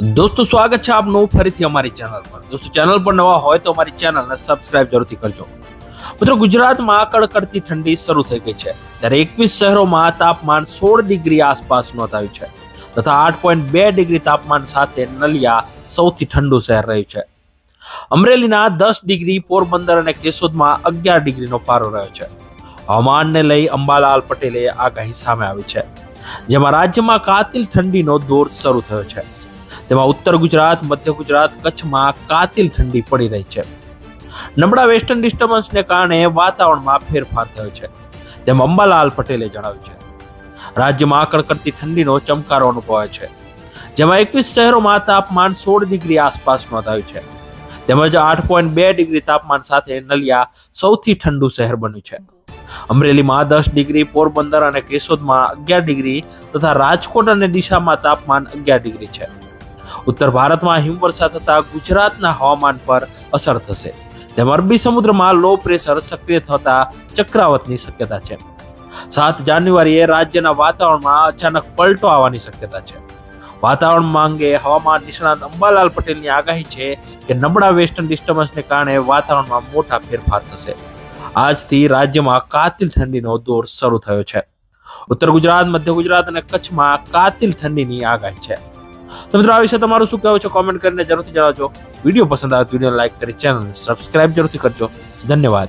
દોસ્તો, સ્વાગત છે આપનું ફરીથી અમારી ચેનલ પર. દોસ્તો ચેનલ પર નવા હોય તો અમારી ચેનલને સબસ્ક્રાઇબ જરૂરથી કરજો. મિત્રો, ગુજરાતમાં કડકડતી ઠંડી શરૂ થઈ ગઈ છે. ત્યારે એકવીસ શહેરોમાં તાપમાન સોળ ડિગ્રી આસપાસ નોંધાયું છે તથા આઠ પોઈન્ટ બે ડિગ્રી તાપમાન સાથે નલિયા સૌથી ઠંડુ શહેર રહ્યું છે. અમરેલીના દસ ડિગ્રી, પોરબંદર અને કેશોદમાં અગિયાર ડિગ્રીનો પારો રહ્યો છે. હવામાનને લઈ અંબાલાલ પટેલે આગાહી સામે આવી છે, જેમાં રાજ્યમાં કાતિલ ઠંડીનો દોર શરૂ થયો છે. તેમાં ઉત્તર ગુજરાત, મધ્ય ગુજરાત, કચ્છમાં કાતિલ ઠંડી પડી રહી છે. નબળા વેસ્ટર્ન ડિસ્ટર્બન્સને કારણે વાતાવરણમાં ફેરફાર થયો છે. તેમ અંબાલાલ પટેલે જણાવ્યું છે. રાજ્યમાં કડકડતી ઠંડીનો ચમકારો અનુભવાય છે. જેમાં એકવીસ શહેરોમાં તાપમાન સોળ ડિગ્રી આસપાસ નોંધાયું છે. તેમજ આઠ પોઈન્ટ બે ડિગ્રી તાપમાન સાથે નલિયા સૌથી ઠંડુ શહેર બન્યું છે. અમરેલીમાં દસ ડિગ્રી, પોરબંદર અને કેશોદમાં અગિયાર ડિગ્રી તથા રાજકોટ અને દિશામાં તાપમાન અગિયાર ડિગ્રી છે. ઉત્તર ભારતમાં હિમવર્ષા થતા ગુજરાતના હવામાન પર અસર થશે. તેમ અરબી સમુદ્રમાં લો પ્રેશર સક્રિય થતા ચક્રાવતની શક્યતા છે. સાત જાન્યુઆરીએ રાજ્યના વાતાવરણમાં અચાનક પલટો આવવાની શક્યતા છે. વાતાવરણ અંગે હવામાન નિષ્ણાત અંબાલાલ પટેલની આગાહી છે કે નબળા વેસ્ટર્ન ડિસ્ટર્બન્સને કારણે વાતાવરણમાં મોટા ફેરફાર થશે. આજથી રાજ્યમાં કાતિલ ઠંડીનો દોર શરૂ થયો છે. ઉત્તર ગુજરાત, મધ્ય ગુજરાત અને કચ્છમાં કાતિલ ઠંડીની આગાહી છે. તો મિત્રો, આ વિશે તમારું શું કહેવું છે કોમેન્ટ કરીને જરૂરથી જણાવજો. વીડિયો પસંદ આવે તો વીડિયો લાઇક કરી ચેનલ સબસ્ક્રાઇબ જરૂરથી કરજો. ધન્યવાદ.